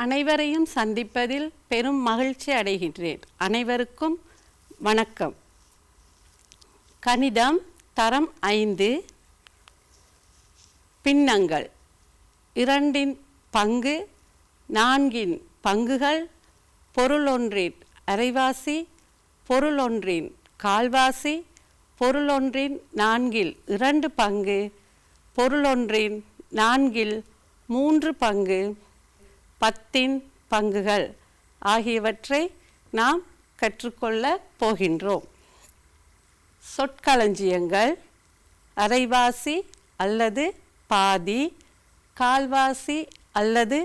அனைவரையும் சந்திப்பதில் பெரும் மகிழ்ச்சி அடைகின்றேன். அனைவருக்கும் வணக்கம். கணிதம் தரம் ஐந்து. பின்னங்கள். இரண்டின் பங்கு நான்கின் பங்குகள் பொருளொன்றின் அரைவாசி பொருளொன்றின் கால்வாசி பொருளொன்றின் நான்கில் இரண்டு பங்கு பொருளொன்றின் நான்கில் மூன்று பங்கு பத்தின் பங்குகள் ஆகியவற்றை நாம் கற்றுக்கொள்ள போகின்றோம். சொற்களஞ்சியங்கள் அரைவாசி அல்லது பாதி கால்வாசி அல்லது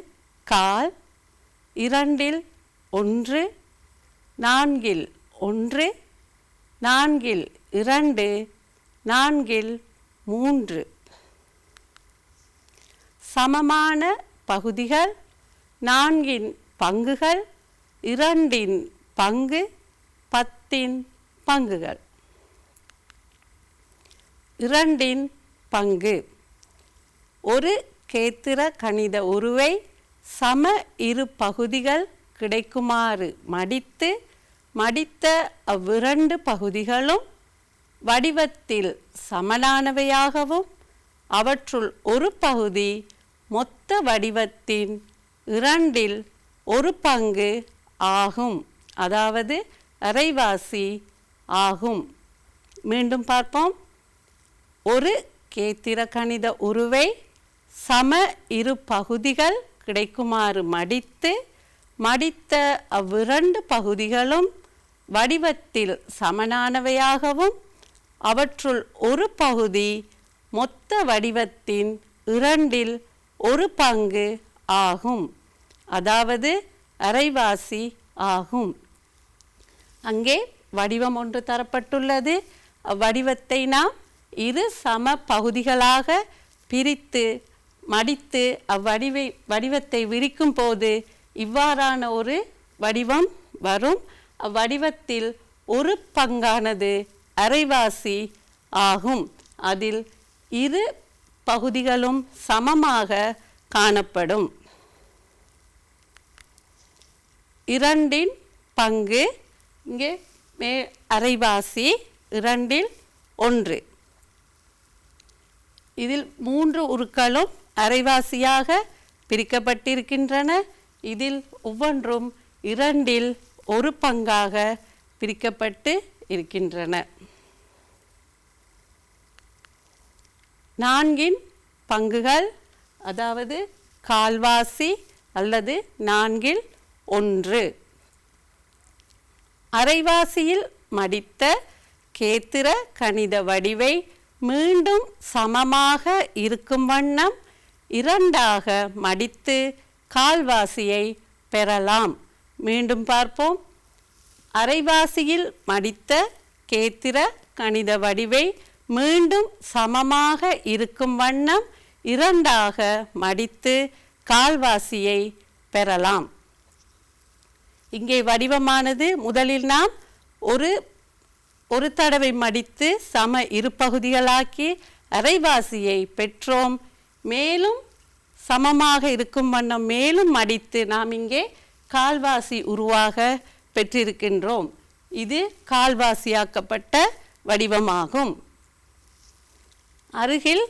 கால் இரண்டில் ஒன்று நான்கில் ஒன்று நான்கில் இரண்டு நான்கில் மூன்று. சமமான பகுதிகள் நான்கின் பங்குகள் இரண்டின் பங்கு பத்தின் பங்குகள். இரண்டின் பங்கு. ஒரு கேத்திர கணித உருவை சம இரு பகுதிகள் கிடைக்குமாறு மடித்து மடித்த அவ்விரண்டு பகுதிகளும் வடிவத்தில் சமனானவையாகவும் அவற்றுள் ஒரு பகுதி மொத்த வடிவத்தின் இரண்டில் ஒரு பங்கு ஆகும். அதாவது அரைவாசி ஆகும். மீண்டும் பார்ப்போம். ஒரு கேத்திர கணித உருவை சம இரு பகுதிகள் கிடைக்குமாறு மடித்து மடித்த அவ்விரண்டு பகுதிகளும் வடிவத்தில் சமனானவையாகவும் அவற்றுள் ஒரு பகுதி மொத்த வடிவத்தின் இரண்டில் ஒரு பங்கு ஆகும். அதாவது அரைவாசி ஆகும். அங்கே வடிவம் ஒன்று தரப்பட்டுள்ளது. அவ்வடிவத்தை நாம் இரு சம பகுதிகளாக பிரித்து மடித்து அவ்வடிவை வடிவத்தை விரிக்கும் போது இவ்வாறான ஒரு வடிவம் வரும். அவ்வடிவத்தில் ஒரு பங்கானது அரைவாசி ஆகும். அதில் இரு பகுதிகளும் சமமாக காணப்படும். இரண்டின் பங்கு இங்கே மே அரைவாசி இரண்டில் ஒன்று. இதில் மூன்று உருக்களும் அரைவாசியாக பிரிக்கப்பட்டிருக்கின்றன. இதில் ஒவ்வொன்றும் இரண்டில் ஒரு பங்காக பிரிக்கப்பட்டு இருக்கின்றன. நான்கின் பங்குகள் அதாவது கால்வாசி அல்லது நான்கில் ஒன்று. அரைவாசியில் மடித்த கேத்திர கணித வடிவை மீண்டும் சமமாக இருக்கும் வண்ணம் இரண்டாக மடித்து கால்வாசியை பெறலாம். மீண்டும் பார்ப்போம். அரைவாசியில் மடித்த கேத்திர கணித வடிவை மீண்டும் சமமாக இருக்கும் வண்ணம் இரண்டாக மடித்து கால்வாசியை பெறலாம். இங்கே வடிவமானது முதலில் நாம் ஒரு ஒரு தடவை மடித்து சம இரு பகுதிகளாக்கி அரைவாசியை பெற்றோம். மேலும் சமமாக இருக்கும் வண்ணம் மேலும் மடித்து நாம் இங்கே கால்வாசி உருவாக பெற்றிருக்கின்றோம். இது கால்வாசியாக்கப்பட்ட வடிவமாகும். அருகில்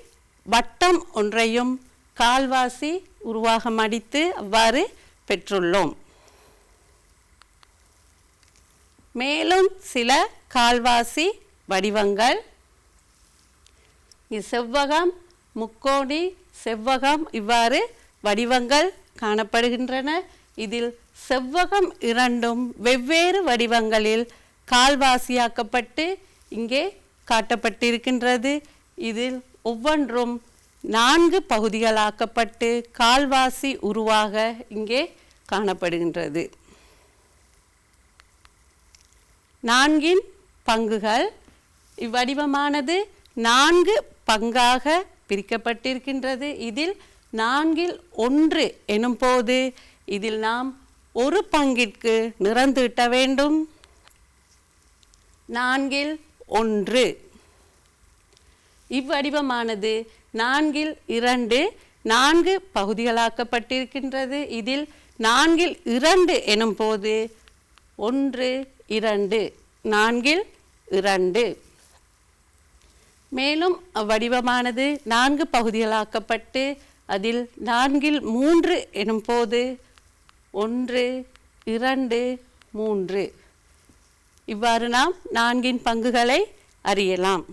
வட்டம் ஒன்றையும் கால்வாசி உருவாக மடித்து அவ்வாறு பெற்றுள்ளோம். மேலும் சில கால்வாசி வடிவங்கள். செவ்வகம் முக்கோணி செவ்வகம் இவ்வாறு வடிவங்கள் காணப்படுகின்றன. இதில் செவ்வகம் இரண்டும் வெவ்வேறு வடிவங்களில் கால்வாசியாக்கப்பட்டு இங்கே காட்டப்பட்டிருக்கின்றது. இதில் ஒவ்வொன்றும் நான்கு பகுதிகளாக்கப்பட்டு கால்வாசி உருவாக இங்கே காணப்படுகின்றது. நான்கின் பங்குகள் இவ்வடிவமானது நான்கு பங்காக பிரிக்கப்பட்டிருக்கின்றது. இதில் நான்கில் ஒன்று எனும் போது இதில் நாம் ஒரு பங்கிற்கு நிறந்துவிட்ட வேண்டும். நான்கில் ஒன்று. இவ்வடிவமானது நான்கில் இரண்டு நான்கு பகுதிகளாக்கப்பட்டிருக்கின்றது. இதில் நான்கில் இரண்டு எனும் போது ஒன்று இரண்டு நான்கில் இரண்டு. மேலும் அவ்வடிவமானது நான்கு பகுதிகளாக்கப்பட்டு அதில் நான்கில் மூன்று எனும் போது ஒன்று இரண்டு மூன்று. இவ்வாறு நாம் நான்கின் பங்குகளை அறியலாம்.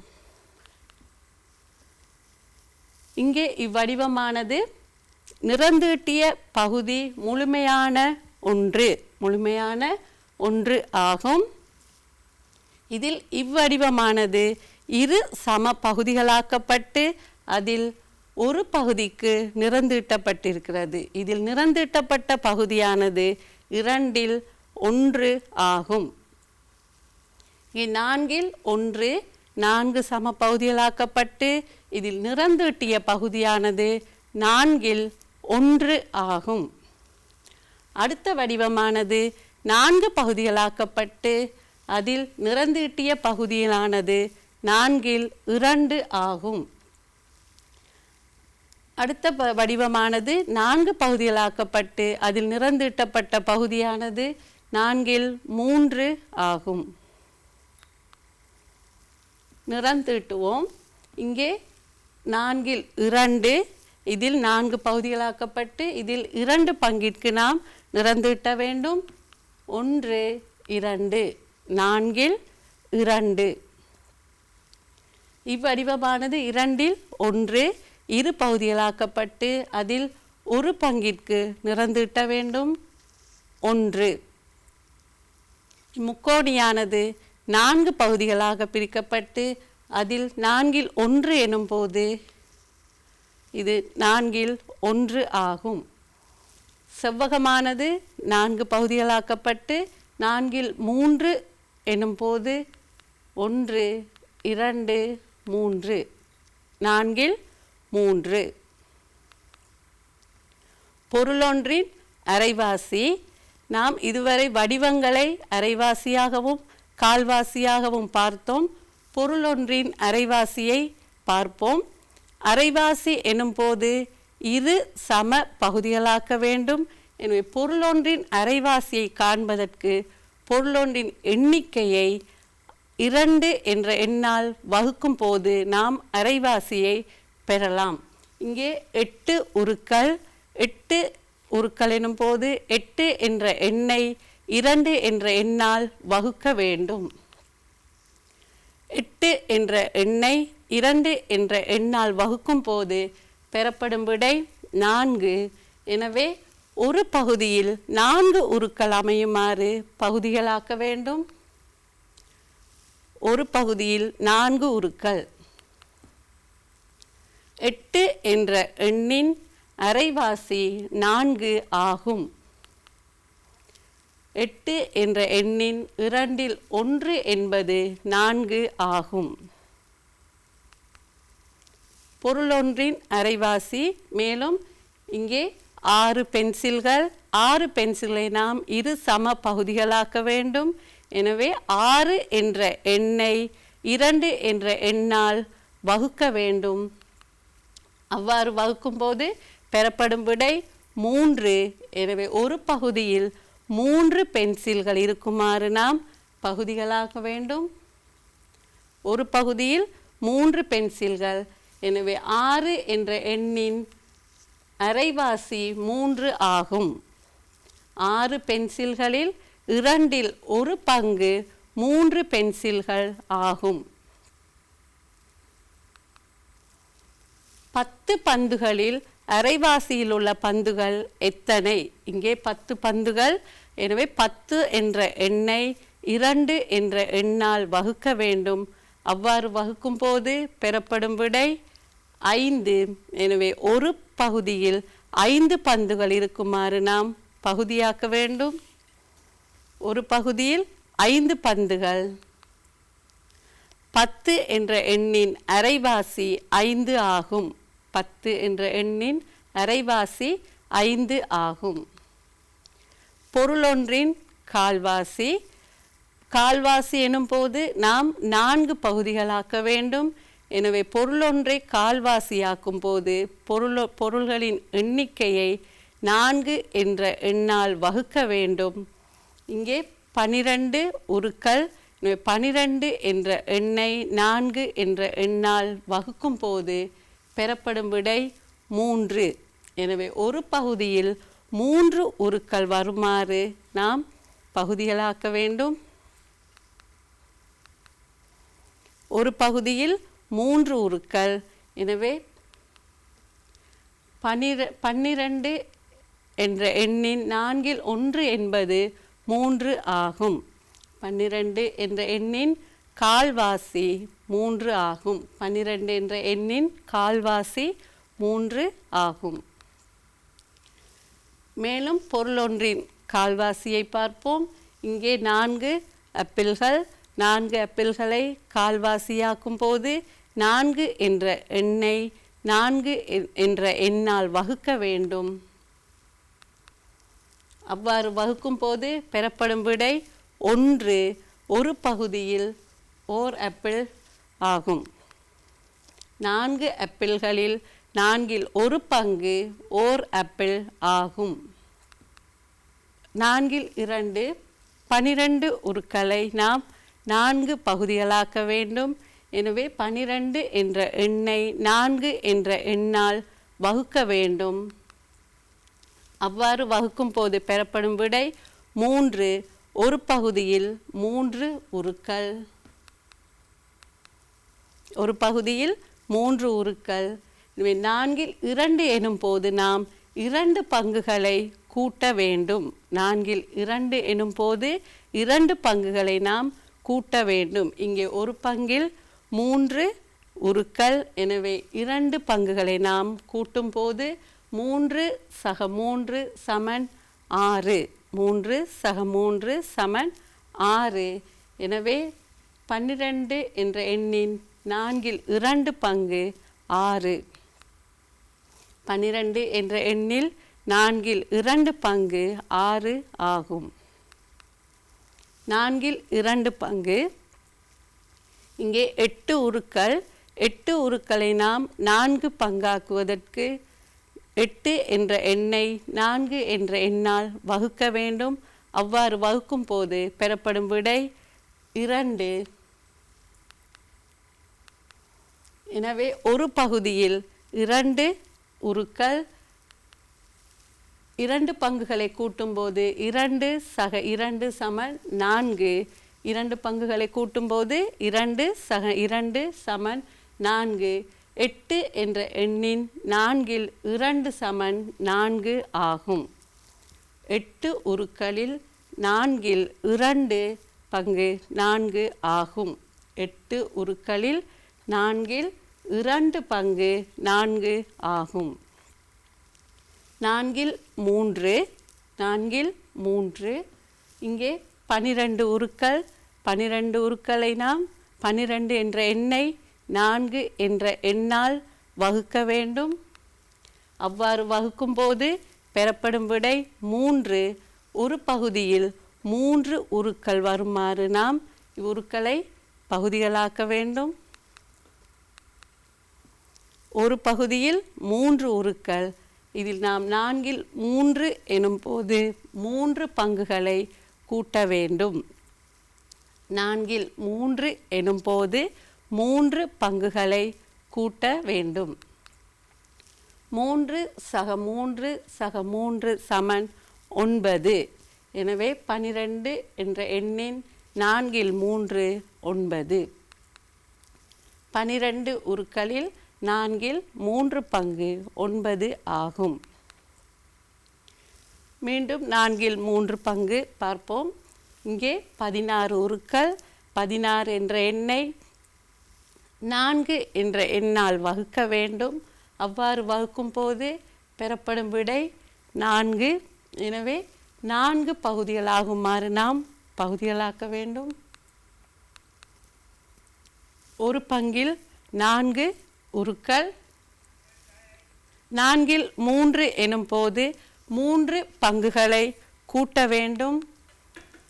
இங்கே இவ்வடிவமானது நிறந்தீட்டிய பகுதி முழுமையான ஒன்று முழுமையான ஒன்று ஆகும். இதில் இவ்வடிவமானது இரு சம பகுதிகளாக்கப்பட்டு அதில் ஒரு பகுதிக்கு நிறந்தீட்டப்பட்டிருக்கிறது. இதில் நிறந்தீட்டப்பட்ட பகுதியானது இரண்டில் ஒன்று ஆகும். இந்நான்கில் ஒன்று நான்கு சம பகுதிகளாக்கப்பட்டு இதில் நிறந்தீட்டிய பகுதியானது நான்கில் ஒன்று ஆகும். அடுத்த வடிவமானது நான்கு பகுதிகளாக்கப்பட்டு அதில் நிறந்தீட்டிய பகுதியிலானது நான்கில் இரண்டு ஆகும். அடுத்த ப- வடிவமானது நான்கு பகுதிகளாக்கப்பட்டு அதில் நிறந்தீட்டப்பட்ட பகுதியானது நான்கில் மூன்று ஆகும். நிறந்தீட்டுவோம். இங்கே நான்கில் இரண்டு இதில் நான்கு பகுதிகளாக்கப்பட்டு இதில் இரண்டு பங்கிற்கு நாம் நிறந்தீட்ட வேண்டும். ஒன்று இரண்டு நான்கில் இரண்டு. இவ்வடிவமானது இரண்டில் ஒன்று இரு பகுதிகளாக்கப்பட்டு அதில் ஒரு பங்கிற்கு நிறந்தீட்ட வேண்டும். ஒன்று. முக்கோணியானது நான்கு பகுதிகளாக பிரிக்கப்பட்டு அதில் நான்கில் ஒன்று எனும் போது இது நான்கில் ஒன்று ஆகும். செவ்வகமானது நான்கு பகுதிகளாக்கப்பட்டு நான்கில் மூன்று எனும் போது ஒன்று இரண்டு மூன்று நான்கில் மூன்று. பொருளொன்றின் அரைவாசி நாம் இதுவரை வடிவங்களை அரைவாசியாகவும் கால்வாசியாகவும் பார்த்தோம். பொருளொன்றின் அரைவாசியை பார்ப்போம். அரைவாசி எனும்போது இரு சம பகுதிகளாக்க வேண்டும். எனவே பொருளொன்றின் அரைவாசியை காண்பதற்கு பொருளொன்றின் எண்ணிக்கையை இரண்டு என்ற எண்ணால் வகுக்கும் போது நாம் அரைவாசியை பெறலாம். இங்கே எட்டு உருக்கள் எட்டு உருக்கள் எனும் போது எட்டு என்ற எண்ணை இரண்டு என்ற எண்ணால் வகுக்க வேண்டும். எட்டு என்ற எண்ணை இரண்டு என்ற எண்ணால் வகுக்கும் போது பெறப்படும் விடை நான்கு. எனவே ஒரு பகுதியில் நான்கு உருக்கள் அமையுமாறு பகுதிகளாக்க வேண்டும். ஒரு பகுதியில் நான்கு உருக்கள். எட்டு என்ற எண்ணின் அரைவாசி நான்கு ஆகும். எட்டு என்ற எண்ணின் இரண்டில் ஒன்று என்பது நான்கு ஆகும். பொருளொன்றின் அரைவாசி மேலும் இங்கே ஆறு பென்சில்கள். ஆறு பென்சிலை நாம் இரு சம பகுதிகளாக்க வேண்டும். எனவே ஆறு என்ற எண்ணை இரண்டு என்ற எண்ணால் வகுக்க வேண்டும். அவ்வாறு வகுக்கும்போது பெறப்படும் விடை மூன்று. எனவே ஒரு பகுதியில் மூன்று பென்சில்கள் இருக்குமாறு நாம் பகுதிகளாக வேண்டும். ஒரு பகுதியில் மூன்று பென்சில்கள் எனவே ஆறு என்ற எண்ணின் அரைவாசி மூன்று ஆகும். ஆறு பென்சில்களில் இரண்டில் ஒரு பங்கு மூன்று பென்சில்கள் ஆகும். பத்து பந்துகளில் அரைவாசியில் உள்ள பந்துகள் எத்தனை? இங்கே பத்து பந்துகள். எனவே பத்து என்ற எண்ணை இரண்டு என்ற எண்ணால் வகுக்க வேண்டும். அவ்வாறு வகுக்கும் போது பெறப்படும் விடை ஐந்து. எனவே ஒரு பகுதியில் ஐந்து பந்துகள் இருக்குமாறு நாம் பகுதியாக்க வேண்டும். ஒரு பகுதியில் ஐந்து பந்துகள். பத்து என்ற எண்ணின் அரைவாசி ஐந்து ஆகும். பத்து என்ற எண்ணின் அரைவாசி ஐந்து ஆகும். பொருளொன்றின் கால்வாசி. கால்வாசி எனும் போது நாம் நான்கு பகுதிகளாக்க வேண்டும். எனவே பொருளொன்றை கால்வாசியாக்கும் போது பொருளோ பொருள்களின் எண்ணிக்கையை நான்கு என்ற எண்ணால் வகுக்க வேண்டும். இங்கே பனிரெண்டு உருக்கள். எனவே பனிரெண்டு என்ற எண்ணை நான்கு என்ற எண்ணால் வகுக்கும் போது பெறப்படும் விடை மூன்று. எனவே ஒரு பகுதியில் மூன்று உருக்கள் வருமாறு நாம் பகுதிகளாக்க வேண்டும். ஒரு பகுதியில் மூன்று உருக்கள். எனவே பன்னிர பன்னிரண்டு என்ற எண்ணின் நான்கில் ஒன்று என்பது மூன்று ஆகும். பன்னிரண்டு என்ற எண்ணின் கால்வாசி மூன்று ஆகும். பன்னிரண்டு என்ற எண்ணின் கால்வாசி மூன்று ஆகும். மேலும் பொருளொன்றின் கால்வாசியை பார்ப்போம். இங்கே நான்கு அப்பிள்கள் நான்கு அப்பிள்களை கால்வாசியாக்கும் போது நான்கு என்ற எண்ணை நான்கு என்ற எண்ணால் வகுக்க வேண்டும். அவ்வாறு வகுக்கும் போது பெறப்படும் விடை ஒன்று ஒரு பகுதியில் ஓர் ஆப்பிள் ஆகும். நான்கு ஆப்பிள்களில் நான்கில் ஒரு பங்கு ஓர் ஆப்பிள் ஆகும். நான்கில் இரண்டு பனிரெண்டு உருக்களை நாம் நான்கு பகுதிகளாக்க வேண்டும். எனவே பனிரெண்டு என்ற எண்ணை நான்கு என்ற எண்ணால் வகுக்க வேண்டும். அவ்வாறு வகுக்கும் போது பெறப்படும் விடை மூன்று ஒரு பகுதியில் மூன்று உருக்கள். ஒரு பகுதியில் மூன்று உருக்கள். எனவே நான்கில் இரண்டு எனும் போது நாம் இரண்டு பங்குகளை கூட்ட வேண்டும். நான்கில் இரண்டு எனும் போது இரண்டு பங்குகளை நாம் கூட்ட வேண்டும். இங்கே ஒரு பங்கில் மூன்று உருக்கள். எனவே இரண்டு பங்குகளை நாம் கூட்டும் போது மூன்று சக மூன்று சமன் ஆறு. மூன்று சக மூன்று சமன் ஆறு. எனவே பன்னிரண்டு என்ற எண்ணின் நான்கில் இரண்டு பங்கு ஆறு. பன்னிரண்டு என்ற எண்ணில் நான்கில் இரண்டு பங்கு ஆறு ஆகும். நான்கில் இரண்டு பங்கு. இங்கே எட்டு உருக்கள். எட்டு உருக்களை நாம் நான்கு பங்காக்குவதற்கு எட்டு என்ற எண்ணை நான்கு என்ற எண்ணால் வகுக்க வேண்டும். அவ்வாறு வகுக்கும் போது பெறப்படும் விடை இரண்டு. எனவே ஒரு பகுதியில் இரண்டு உருக்கள் இரண்டு பங்குகளை கூட்டும்போது இரண்டு சக இரண்டு சமன் நான்கு இரண்டு பங்குகளை கூட்டும்போது இரண்டு சக இரண்டு சமன் நான்கு எட்டு என்ற எண்ணின் நான்கில் இரண்டு சமன் நான்கு ஆகும். எட்டு உருக்களில் நான்கில் இரண்டு பங்கு நான்கு ஆகும். எட்டு உருக்களில் நான்கில் இரண்டு பங்கு நான்கு ஆகும். நான்கில் மூன்று நான்கில் மூன்று. இங்கே பனிரெண்டு உருக்கள் பனிரெண்டு உருக்களை நாம் பனிரெண்டு என்ற எண்ணை நான்கு என்ற எண்ணால் வகுக்க வேண்டும். அவ்வாறு வகுக்கும்போது பெறப்படும் விடை மூன்று. ஒரு பகுதியில் மூன்று உருக்கள் வருமாறு நாம் இவ்வுருக்களை பகுதிகளாக்க வேண்டும். ஒரு பகுதியில் மூன்று உருக்கள் இதில் நாம் நான்கில் மூன்று எனும் போது மூன்று பங்குகளை கூட்ட வேண்டும். நான்கில் மூன்று எனும் போது மூன்று பங்குகளை கூட்ட வேண்டும். மூன்று சக மூன்று சக மூன்று சமன் ஒன்பது. எனவே பனிரெண்டு என்ற எண்ணின் நான்கில் மூன்று ஒன்பது. பனிரெண்டு உருக்களில் நான்கில் மூன்று பங்கு ஒன்பது ஆகும். மீண்டும் நான்கில் மூன்று பங்கு பார்ப்போம். இங்கே பதினாறு உருக்கள் பதினாறு என்ற எண்ணை நான்கு என்ற எண்ணால் வகுக்க வேண்டும். அவ்வாறு வகுக்கும் போது பெறப்படும் விடை நான்கு. எனவே நான்கு பகுதிகளாகுமாறு நாம் பகுதிகளாக்க வேண்டும். ஒரு பங்கில் நான்கு உருக்கள். நான்கில் மூன்று எனும் போது மூன்று பங்குகளை கூட்ட வேண்டும்.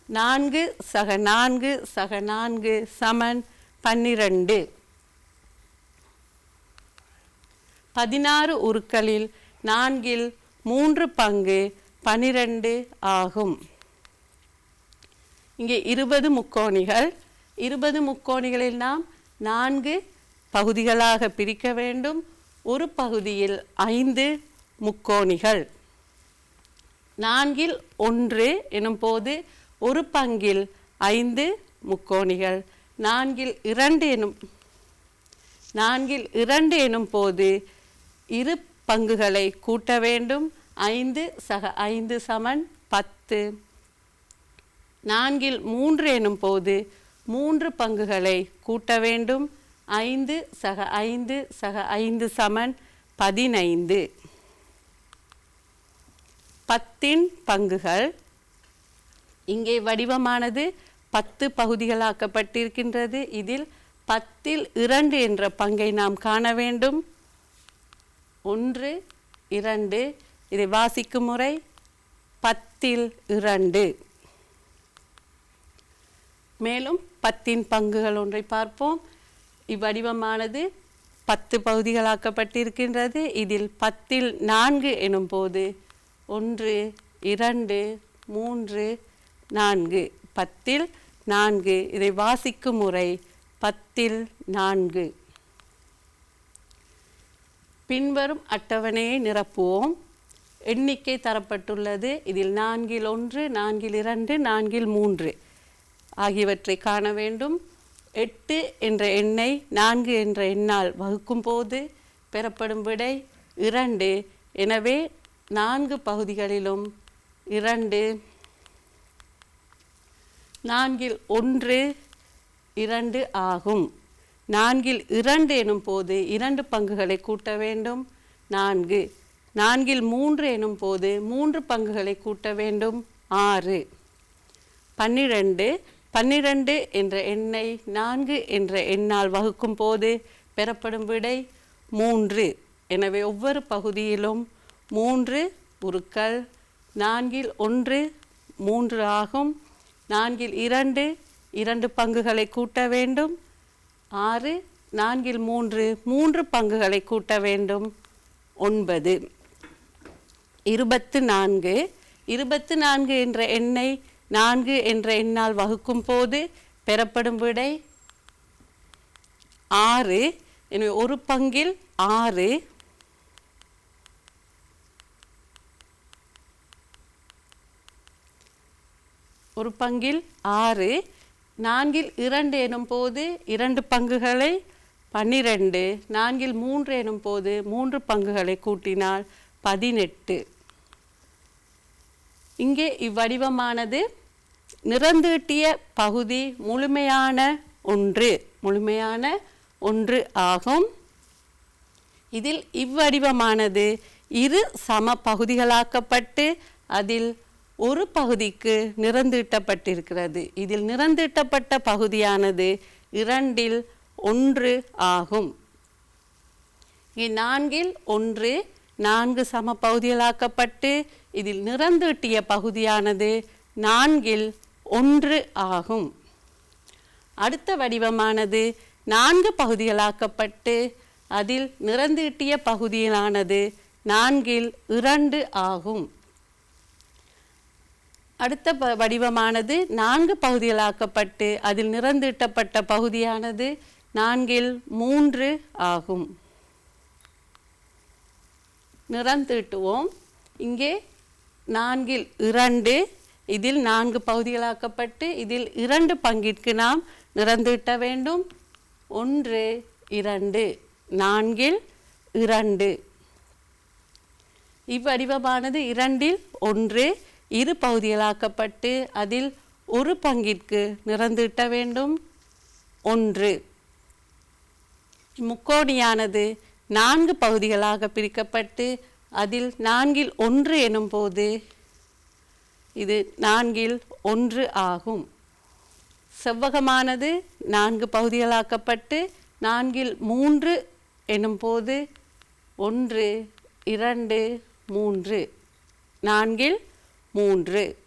நான்கு சக நான்கு சக நான்கு சமன் பன்னிரண்டு. பதினாறு உருக்களில் நான்கில் மூன்று பங்கு பனிரெண்டு ஆகும். இங்கே இருபது முக்கோணிகள். இருபது முக்கோணிகளில் நாம் நான்கு பகுதிகளாக பிரிக்க வேண்டும். ஒரு பகுதியில் ஐந்து முக்கோணிகள். நான்கில் ஒன்று எனும் போது ஒரு பங்கில் ஐந்து முக்கோணிகள். நான்கில் இரண்டு எனும் நான்கில் இரண்டு எனும் போது இரு பங்குகளை கூட்ட வேண்டும். ஐந்து சக ஐந்து சமன் பத்து. நான்கில் மூன்று எனும் போது மூன்று பங்குகளை கூட்ட வேண்டும். ஐந்து சக ஐந்து சக ஐந்து சமன் பதினைந்து. பத்தின் பங்குகள். இங்கே வடிவமானது பத்து பகுதிகளாக்கப்பட்டிருக்கின்றது. இதில் பத்தில் இரண்டு என்ற பங்கை நாம் காண வேண்டும். ஒன்று இரண்டு. இதை வாசிக்கும் முறை பத்தில் இரண்டு. மேலும் பத்தின் பங்குகள் ஒன்றை பார்ப்போம். இவ்வடிவமானது பத்து பகுதிகளாக்கப்பட்டிருக்கின்றது. இதில் பத்தில் நான்கு எனும் போது ஒன்று இரண்டு மூன்று நான்கு. பத்தில் நான்கு. இதை வாசிக்கும் முறை பத்தில் நான்கு. பின்வரும் அட்டவணையை நிரப்புவோம். எண்ணிக்கை தரப்பட்டுள்ளது. இதில் நான்கில் ஒன்று நான்கில் இரண்டு நான்கில் மூன்று ஆகியவற்றை காண வேண்டும். எட்டு என்ற எண்ணை நான்கு என்ற எண்ணால் வகுக்கும் போது பெறப்படும் விடை இரண்டு. எனவே நான்கு பகுதிகளிலும் இரண்டு. நான்கில் ஒன்று இரண்டு ஆகும். நான்கில் இரண்டு எனும் போது இரண்டு பங்குகளை கூட்ட வேண்டும். நான்கு. நான்கில் மூன்று எனும் போது மூன்று பங்குகளை கூட்ட வேண்டும். ஆறு. பன்னிரண்டு. பன்னிரண்டு என்ற எண்ணை நான்கு என்ற எண்ணால் வகுக்கும் போது பெறப்படும் விடை மூன்று. எனவே ஒவ்வொரு பகுதியிலும் மூன்று உருக்கள் நான்கில் ஒன்று மூன்று ஆகும். நான்கில் இரண்டு இரண்டு பங்குகளை கூட்ட வேண்டும். ஆறு நான்கில் மூன்று மூன்று பங்குகளை கூட்ட வேண்டும். ஒன்பது. இருபத்து நான்கு. இருபத்து நான்கு என்ற எண்ணை நான்கு என்ற எண்ணால் வகுக்கும் போது பெறப்படும் விடை ஆறு. எனவே ஒரு பங்கில் ஆறு. ஒரு பங்கில் ஆறு. நான்கில் இரண்டு எனும் போது இரண்டு பங்குகளை பன்னிரண்டு. நான்கில் மூன்று எனும் போது மூன்று பங்குகளை கூட்டினால் பதினெட்டு. இங்கே இவ்வடிவமானது நிறந்தீட்டிய பகுதி முழுமையான ஒன்று முழுமையான ஒன்று ஆகும். இதில் இவ்வடிவமானது இரு சம பகுதிகளாக்கப்பட்டு அதில் ஒரு பகுதிக்கு நிறந்தீட்டப்பட்டிருக்கிறது. இதில் நிறந்தீட்டப்பட்ட பகுதியானது இரண்டில் ஒன்று ஆகும். இந்நான்கில் நான்கில் ஒன்று நான்கு சம பகுதிகளாக்கப்பட்டு இதில் நிறந்தீட்டிய பகுதியானது நான்கில் ஒன்று ஆகும். அடுத்த வடிவமானது நான்கு பகுதிகளாக்கப்பட்டு அதில் நிறந்தீட்டிய பகுதியிலானது நான்கில் இரண்டு ஆகும். அடுத்த ப- வடிவமானது நான்கு பகுதிகளாக்கப்பட்டு அதில் நிறந்தீட்டப்பட்ட பகுதியானது நான்கில் மூன்று ஆகும். நிறந்தீட்டுவோம். இங்கே நான்கில் இரண்டு இதில் நான்கு பகுதிகளாக்கப்பட்டு இதில் இரண்டு பங்கிற்கு நாம் நிறந்தீட்ட வேண்டும். ஒன்று இரண்டு. நான்கில் இரண்டு. இவ்வடிவமானது இரண்டில் ஒன்று. இரு பகுதிகளாக்கப்பட்டு அதில் ஒரு பங்கிற்கு நிறந்தீட்ட வேண்டும். ஒன்று. முக்கோணியானது நான்கு பகுதிகளாக பிரிக்கப்பட்டு அதில் நான்கில் ஒன்று எனும் போது இது நான்கில் ஒன்று ஆகும். செவ்வகமானது நான்கு பகுதிகளாக்கப்பட்டு நான்கில் மூன்று எனும் போது ஒன்று இரண்டு மூன்று. நான்கில் மூன்று.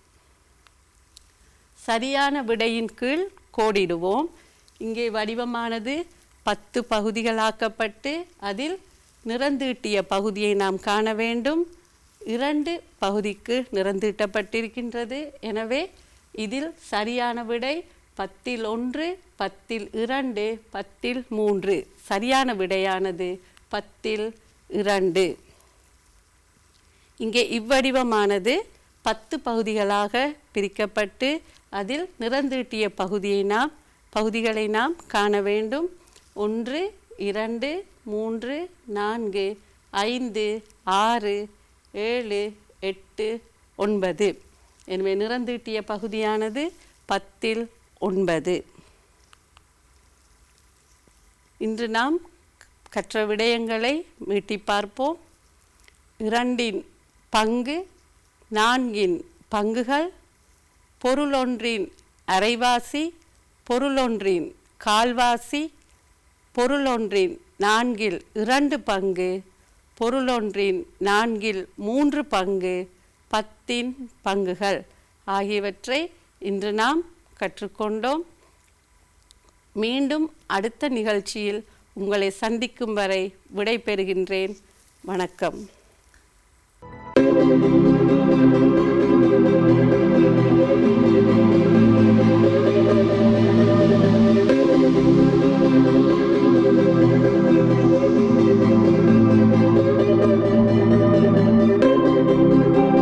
சரியான விடையின் கீழ் கோடிடுவோம். இங்கே வடிவமானது பத்து பகுதிகளாக்கப்பட்டு அதில் நிறந்தீட்டிய பகுதியை நாம் காண வேண்டும். இரண்டு பகுதிக்கு நிறந்தீட்டப்பட்டிருக்கின்றது எனவே இதில் சரியான விடை பத்தில் ஒன்று பத்தில் இரண்டு பத்தில் மூன்று. சரியான விடையானது பத்தில் இரண்டு. இங்கே இவ்வடிவமானது பத்து பகுதிகளாக பிரிக்கப்பட்டு அதில் நிறந்தீட்டிய பகுதியை நாம் பகுதிகளை நாம் காண வேண்டும். ஒன்று இரண்டு மூன்று நான்கு ஐந்து ஆறு ஏழு எட்டு ஒன்பது. எனவே நிறந்தீட்டிய பகுதியானது பத்தில் ஒன்பது. இன்று நாம் கற்ற விடயங்களை மீட்டி பார்ப்போம். இரண்டின் பங்கு நான்கின் பங்குகள் பொருளொன்றின் அரைவாசி பொருளொன்றின் கால்வாசி பொருளொன்றின் நான்கில் இரண்டு பங்கு பொருளொன்றின் நான்கில் மூன்று பங்கு பத்தின் பங்குகள் ஆகியவற்றை இன்று நாம் கற்றுக்கொண்டோம். மீண்டும் அடுத்த நிகழ்ச்சியில் உங்களை சந்திக்கும் வரை விடை பெறுகின்றேன் வணக்கம்.